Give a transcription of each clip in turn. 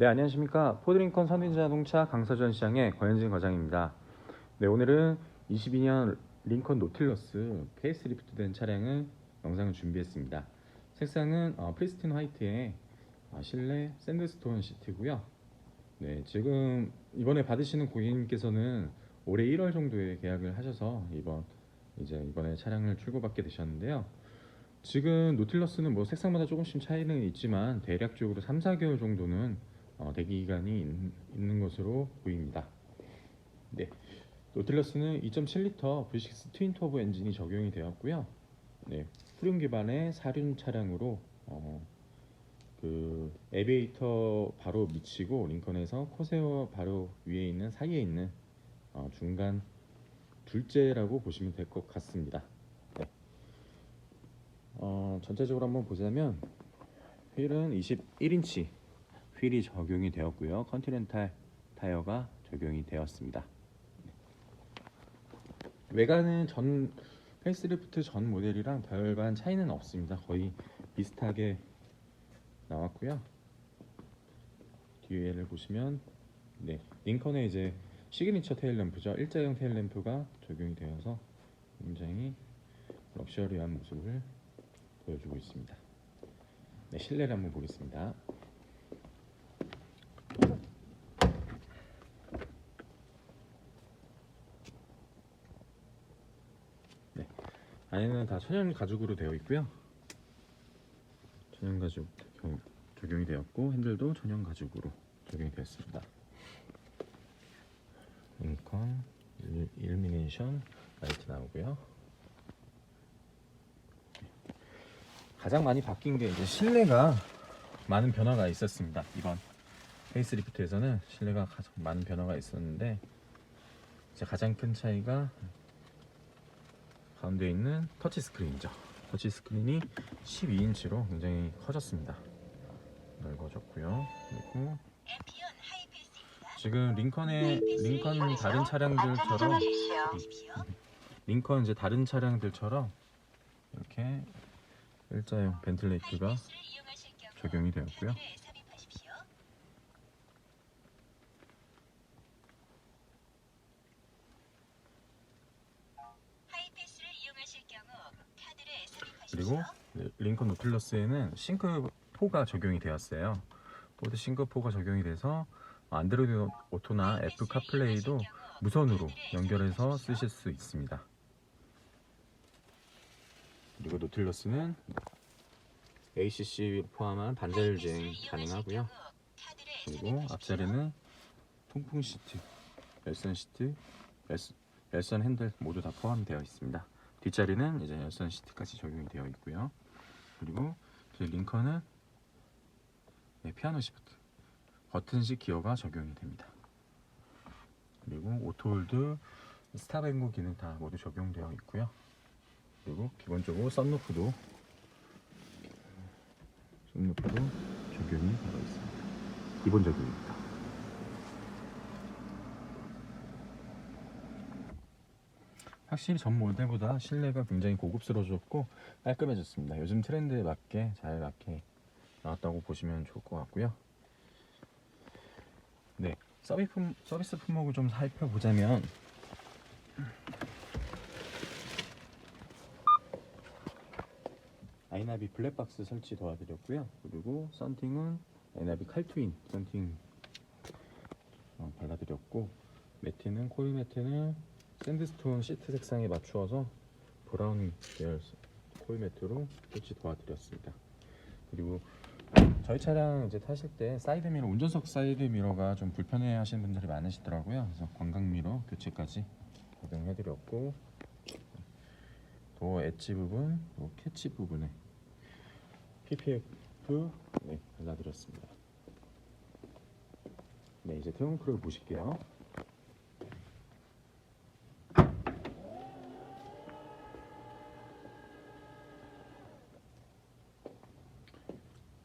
네, 안녕하십니까. 포드링컨 선인자동차 강서전 시장의 권현진 과장입니다. 네, 오늘은 22년 링컨 노틸러스 페이스리프트된 차량을 영상을 준비했습니다. 색상은 어, 프리스틴 화이트에 어, 실내 샌드스톤 시트고요. 네, 지금 이번에 받으시는 고객님께서는 올해 1월 정도에 계약을 하셔서 이번 이제 이번에 차량을 출고받게 되셨는데요. 지금 노틸러스는 뭐 색상마다 조금씩 차이는 있지만 대략적으로 3, 4개월 정도는 어, 대기 기간이 있, 는 것으로 보입니다. 네. 노틸러스는 2.7L V6 트윈 터보 엔진이 적용이 되었고요. 네. 후륜 기반의 사륜 차량으로 어, 그 에비에이터 바로 미치고 링컨에서 코세어 바로 위에 있는 사이에 있는 어, 중간 둘째라고 보시면 될 것 같습니다. 네. 어, 전체적으로 한번 보자면 휠은 21인치 휠이 적용이 되었고요. 컨티넨탈 타이어가 적용이 되었습니다. 네. 외관은 전 페이스리프트 전 모델이랑 별반 차이는 없습니다. 거의 비슷하게 나왔고요. 뒤에를 보시면 네 링컨의 이제 시그니처 테일 램프죠. 일자형 테일 램프가 적용이 되어서 굉장히 럭셔리한 모습을 보여주고 있습니다. 네, 실내를 한번 보겠습니다. 네, 안에는 다 천연 가죽으로 되어 있고요. 천연 가죽 적용- 적용이 되었고 핸들도 천연 가죽으로 적용이 되었습니다. 링컨 일- 일루미네이션 라이트 나오고요. 가장 많이 바뀐 게 이제 실내가 많은 변화가 있었습니다. 이번 페이스리프트에서는 실내가 가장 많은 변화가 있었는데 이제 가장 큰 차이가 가운데 있는 터치 스크린이죠. 터치 스크린이 12인치로 굉장히 커졌습니다. 넓어졌고요. 그리고 지금 링컨의 링컨 다른 차량들처럼 링컨 이제 다른 차량들처럼 이렇게 일자형 벤틀레이트가 적용이 되었고요. 그리고 네, 링컨 노틸러스에는 싱크포가 적용이 되었어요. 보드 싱크포가 적용이 돼서 안드로이드 오토나 애플 카플레이도 무선으로 연결해서 쓰실 수 있습니다. 그리고 노틸러스는 ACC 포함한 반자율 주행 가능하고요. 그리고 앞자리는 통풍 시트, 열선 시트, 열선 핸들 모두 다 포함되어 있습니다. 뒷자리는 이제 열선 시트까지 적용이 되어 있고요. 그리고 저 링컨은 네, 피아노 시프트, 버튼식 기어가 적용이 됩니다. 그리고 오토홀드, 스탑 앤고 기능 다 모두 적용되어 있고요. 그리고 기본적으로 썬루프도 썬루프도 적용이 되어 있습니다. 기본적입니다. 확실히 전 모델보다 실내가 굉장히 고급스러워졌고 깔끔해졌습니다. 요즘 트렌드에 맞게 잘 맞게 나왔다고 보시면 좋을 것 같고요. 네, 서비스, 품, 서비스 품목을 좀 살펴보자면 아이나비 블랙박스 설치 도와드렸고요. 그리고 썬팅은 아이나비 칼트윈 썬팅 어, 발라드렸고 매트는 코일 매트는 샌드스톤 시트 색상에 맞추어서 브라운 계열 코일 매트로 설치 도와드렸습니다. 그리고 저희 차량 이제 타실 때 사이드 미러 운전석 사이드 미러가 좀 불편해 하시는 분들이 많으시더라고요. 그래서 광각 미러 교체까지 적용해 드렸고 도어 엣지 부분, 또 캐치 부분에 PPF 네, 발라드렸습니다. 네, 이제 트렁크를 보실게요.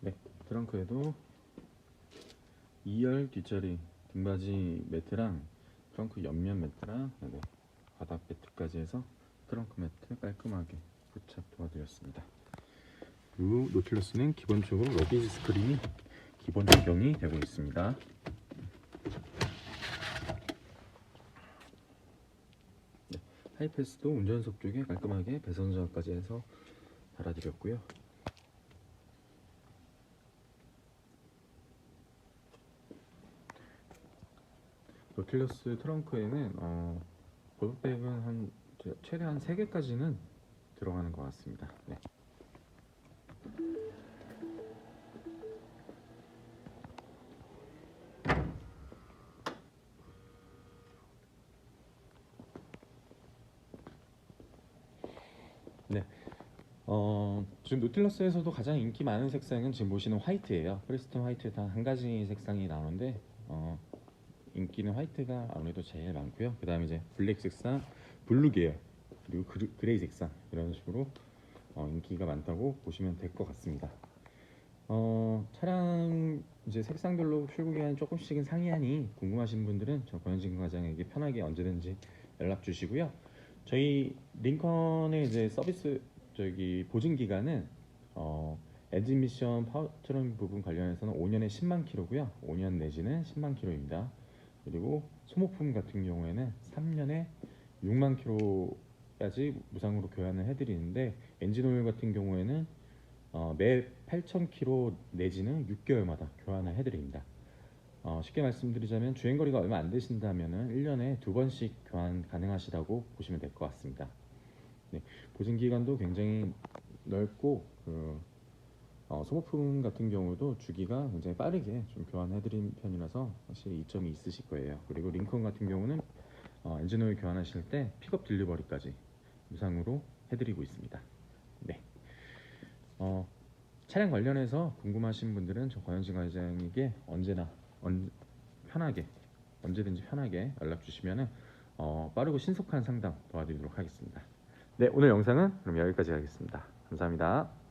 네, 트렁크에도 2열 뒷자리 등받이 매트랑 트렁크 옆면 매트랑 네, 바닥 매트까지 해서 트렁크 매트 깔끔하게 부착 도와드렸습니다. 그리고 노틸러스는 기본적으로 러기지 스크린이 기본 적용이 되고 있습니다. 네, 하이패스도 운전석 쪽에 깔끔하게 배선 저하까지 해서 달아드렸고요. 노틸러스 트렁크에는 어, 보드백은 한 최대 한 3개까지는 들어가는 것 같습니다. 네. 네. 어, 지금 노틸러스에서도 가장 인기 많은 색상은 지금 보시는 화이트예요. 프레스톤 화이트 단한 가지 색상이 나오는데 어, 인기는 화이트가 아무래도 제일 많고요. 그 다음에 이제 블랙 색상, 블루 계열 그리고 그루, 그레 이 색상 이런 식으로 어, 인기가 많다고 보시면 될 것 같습니다. 어, 차량 이제 색상별로 출고 기한이 조금씩은 상이하니 궁금하신 분들은 저 권현진 과장에게 편하게 언제든지 연락 주시고요. 저희 링컨의 이제 서비스 저기 보증 기간은 어, 엔진 미션 파워트론 부분 관련해서는 5년에 10만 킬로고요. 5년 내지는 10만 킬로입니다. 그리고 소모품 같은 경우에는 3년에 6만 킬로까지 무상으로 교환을 해드리는데 엔진 오일 같은 경우에는 어, 매 8천 킬로 내지는 6개월마다 교환을 해드립니다. 어, 쉽게 말씀드리자면 주행 거리가 얼마 안 되신다면은 1년에 두 번씩 교환 가능하시다고 보시면 될 것 같습니다. 네, 보증 기간도 굉장히 넓고 그, 어, 소모품 같은 경우도 주기가 굉장히 빠르게 좀 교환해드린 편이라서 확실히 이점이 있으실 거예요. 그리고 링컨 같은 경우는 어, 엔진오일 교환하실 때 픽업 딜리버리까지 무상으로 해드리고 있습니다. 네. 어, 차량 관련해서 궁금하신 분들은 저 권현진 과장에게 언제나 언, 편하게 언제든지 편하게 연락 주시면은 어, 빠르고 신속한 상담 도와드리도록 하겠습니다. 네, 오늘 영상은 그럼 여기까지 하겠습니다. 감사합니다.